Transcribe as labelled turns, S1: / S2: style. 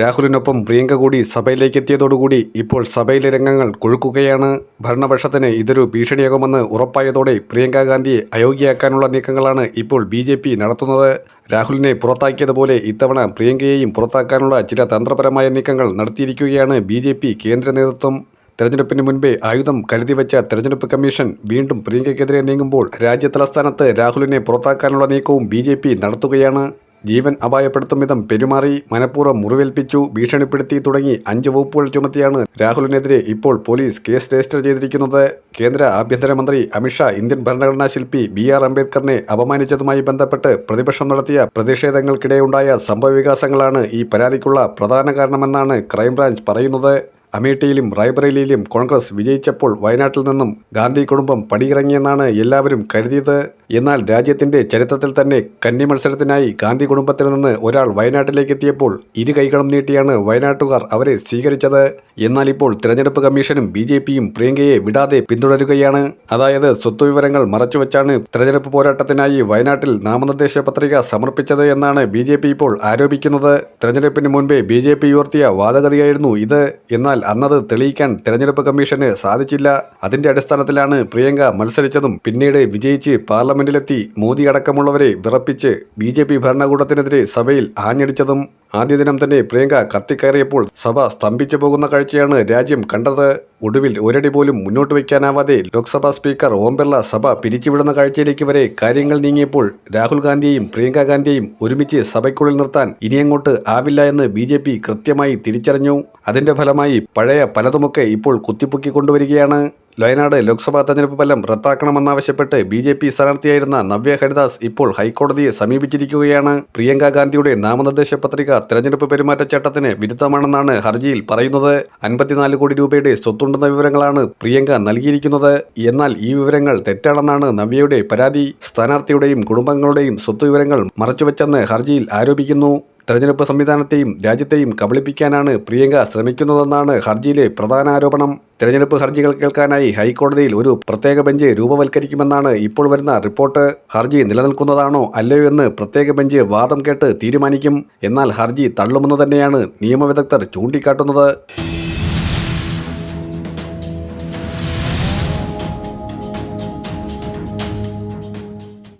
S1: രാഹുലിനൊപ്പം പ്രിയങ്ക കൂടി സഭയിലേക്ക് എത്തിയതോടുകൂടി ഇപ്പോൾ സഭയിലെ രംഗങ്ങൾ കൊഴുക്കുകയാണ്. ഭരണപക്ഷത്തിന് ഇതൊരു ഭീഷണിയാകുമെന്ന് ഉറപ്പായതോടെ പ്രിയങ്ക ഗാന്ധിയെ അയോഗ്യയാക്കാനുള്ള നീക്കങ്ങളാണ് ഇപ്പോൾ ബി ജെ പി നടത്തുന്നത്. രാഹുലിനെ പുറത്താക്കിയതുപോലെ ഇത്തവണ പ്രിയങ്കയെയും പുറത്താക്കാനുള്ള ചില തന്ത്രപരമായ നീക്കങ്ങൾ നടത്തിയിരിക്കുകയാണ് ബി ജെ പി കേന്ദ്ര നേതൃത്വം. തെരഞ്ഞെടുപ്പിന് മുൻപേ ആയുധം കരുതി വെച്ച തെരഞ്ഞെടുപ്പ് കമ്മീഷൻ വീണ്ടും പ്രിയങ്കയ്ക്കെതിരെ നീങ്ങുമ്പോൾ രാജ്യ തലസ്ഥാനത്ത് രാഹുലിനെ പുറത്താക്കാനുള്ള നീക്കവും ബി നടത്തുകയാണ്. ജീവൻ അപായപ്പെടുത്തും വിധം പെരുമാറി മനഃപൂർവം മുറിവേൽപ്പിച്ചു ഭീഷണിപ്പെടുത്തി തുടങ്ങി അഞ്ച് വകുപ്പുകൾ ചുമത്തിയാണ് രാഹുലിനെതിരെ ഇപ്പോൾ പോലീസ് കേസ് രജിസ്റ്റർ ചെയ്തിരിക്കുന്നത്. കേന്ദ്ര ആഭ്യന്തരമന്ത്രി അമിത്ഷാ ഇന്ത്യൻ ഭരണഘടനാ ശില്പി ബി ആർ അംബേദ്കറിനെ അപമാനിച്ചതുമായി ബന്ധപ്പെട്ട് പ്രതിപക്ഷം നടത്തിയ പ്രതിഷേധങ്ങൾക്കിടെയുണ്ടായ സംഭവവികാസങ്ങളാണ് ഈ പരാതിക്കുള്ള പ്രധാന കാരണമെന്നാണ് ക്രൈംബ്രാഞ്ച് പറയുന്നത്. അമേഠിയിലും റായ്ബറേലിയിലും കോൺഗ്രസ് വിജയിച്ചപ്പോൾ വയനാട്ടിൽ നിന്നും ഗാന്ധി കുടുംബം പടിയിറങ്ങിയെന്നാണ് എല്ലാവരും കരുതിയത്. എന്നാൽ രാജ്യത്തിന്റെ ചരിത്രത്തിൽ തന്നെ കന്നി മത്സരത്തിനായി ഗാന്ധി കുടുംബത്തിൽ നിന്ന് ഒരാൾ വയനാട്ടിലേക്ക് എത്തിയപ്പോൾ ഇരു കൈകളും നീട്ടിയാണ് വയനാട്ടുകാർ അവരെ സ്വീകരിച്ചത്. എന്നാൽ ഇപ്പോൾ തിരഞ്ഞെടുപ്പ് കമ്മീഷനും ബി ജെ പിയും പ്രിയങ്കയെ വിടാതെ പിന്തുടരുകയാണ്. അതായത് സ്വത്ത് വിവരങ്ങൾ മറച്ചുവെച്ചാണ് തിരഞ്ഞെടുപ്പ് പോരാട്ടത്തിനായി വയനാട്ടിൽ നാമനിർദ്ദേശ പത്രിക സമർപ്പിച്ചത് എന്നാണ് ബി ഇപ്പോൾ ആരോപിക്കുന്നത്. തിരഞ്ഞെടുപ്പിന് മുൻപേ ബി ഉയർത്തിയ വാദഗതിയായിരുന്നു ഇത്. എന്നാൽ അന്നത് തെളിയിക്കാൻ തെരഞ്ഞെടുപ്പ് കമ്മീഷന് സാധിച്ചില്ല. അതിന്റെ അടിസ്ഥാനത്തിലാണ് പ്രിയങ്ക മത്സരിച്ചതും പിന്നീട് വിജയിച്ച് പാർലമെന്റിലെത്തി മോദി അടക്കമുള്ളവരെ വിറപ്പിച്ച് ബി ഭരണകൂടത്തിനെതിരെ സഭയിൽ ആഞ്ഞടിച്ചതും. ആദ്യ ദിനം തന്നെ പ്രിയങ്ക കത്തിക്കയറിയപ്പോൾ സഭ സ്തംഭിച്ചു പോകുന്ന കാഴ്ചയാണ് രാജ്യം കണ്ടത്. ഒടുവിൽ ഒരടി പോലും മുന്നോട്ട് വയ്ക്കാനാവാതെ ലോക്സഭാ സ്പീക്കർ ഓം ബിർള സഭ പിരിച്ചുവിടുന്ന കാഴ്ചയിലേക്ക് വരെ കാര്യങ്ങൾ നീങ്ങിയപ്പോൾ രാഹുൽ ഗാന്ധിയെയും പ്രിയങ്ക ഗാന്ധിയെയും ഒരുമിച്ച് സഭയ്ക്കുള്ളിൽ നിർത്താൻ ഇനിയങ്ങോട്ട് ആവില്ല എന്ന് ബി ജെ പി കൃത്യമായി തിരിച്ചറിഞ്ഞു. അതിന്റെ ഫലമായി പഴയ പലതുമൊക്കെ ഇപ്പോൾ കുത്തിപ്പൊക്കി കൊണ്ടുവരികയാണ്. വയനാട് ലോക്സഭാ തെരഞ്ഞെടുപ്പ് ഫലം റദ്ദാക്കണമെന്നാവശ്യപ്പെട്ട് ബി ജെ പി സ്ഥാനാർത്ഥിയായിരുന്ന നവ്യ ഹരിദാസ് ഇപ്പോൾ ഹൈക്കോടതിയെ സമീപിച്ചിരിക്കുകയാണ്. പ്രിയങ്ക ഗാന്ധിയുടെ നാമനിർദ്ദേശ പത്രിക തെരഞ്ഞെടുപ്പ് പെരുമാറ്റച്ചട്ടത്തിന് വിരുദ്ധമാണെന്നാണ് ഹർജിയിൽ പറയുന്നത്. അൻപത്തിനാല് കോടി രൂപയുടെ സ്വത്തുണ്ടെന്ന വിവരങ്ങളാണ് പ്രിയങ്ക നൽകിയിരിക്കുന്നത്. എന്നാൽ ഈ വിവരങ്ങൾ തെറ്റാണെന്നാണ് നവ്യയുടെ പരാതി. സ്ഥാനാർത്ഥിയുടെയും കുടുംബങ്ങളുടെയും സ്വത്ത് വിവരങ്ങൾ മറച്ചുവെച്ചെന്ന് ഹർജിയിൽ ആരോപിക്കുന്നു. തെരഞ്ഞെടുപ്പ് സംവിധാനത്തെയും രാജ്യത്തെയും കബളിപ്പിക്കാനാണ് പ്രിയങ്ക ശ്രമിക്കുന്നതെന്നാണ് ഹർജിയിലെ പ്രധാന ആരോപണം തെരഞ്ഞെടുപ്പ് ഹർജികൾ കേൾക്കാനായി ഹൈക്കോടതിയിൽ ഒരു പ്രത്യേക ബെഞ്ച് രൂപവൽക്കരിക്കുമെന്നാണ് ഇപ്പോൾ വരുന്ന റിപ്പോർട്ട്. ഹർജി നിലനിൽക്കുന്നതാണോ അല്ലയോ എന്ന് പ്രത്യേക ബെഞ്ച് വാദം കേട്ട് തീരുമാനിക്കും. എന്നാൽ ഹർജി തള്ളുമെന്ന് തന്നെയാണ് നിയമവിദഗ്ധർ ചൂണ്ടിക്കാട്ടുന്നത്.